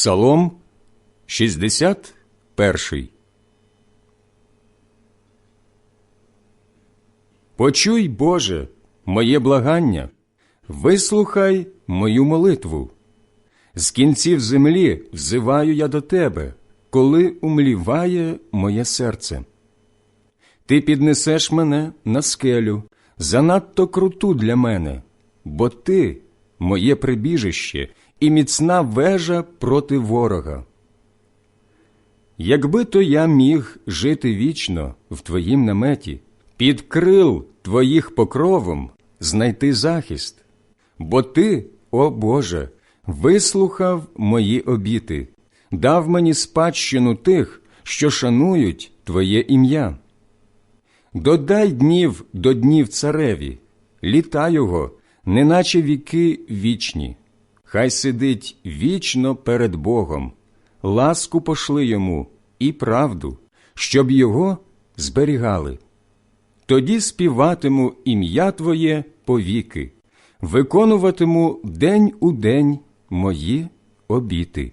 Псалом 61 Почуй, Боже, моє благання, вислухай мою молитву. З кінців землі взиваю я до Тебе, коли умліває моє серце. Ти піднесеш мене на скелю, занадто круту для мене, бо ти моє прибіжище і міцна вежа проти ворога. Якби то я міг жити вічно в твоїм наметі, під крил твоїх покровом знайти захист, бо ти, о Боже, вислухав мої обіти, дав мені спадщину тих, що шанують Твоє ім'я. Додай днів до днів цареві, літа його, неначе віки вічні. Хай сидить вічно перед Богом, ласку пошли йому і правду, щоб його зберігали. Тоді співатиму ім'я Твоє повіки, виконуватиму день у день мої обіти.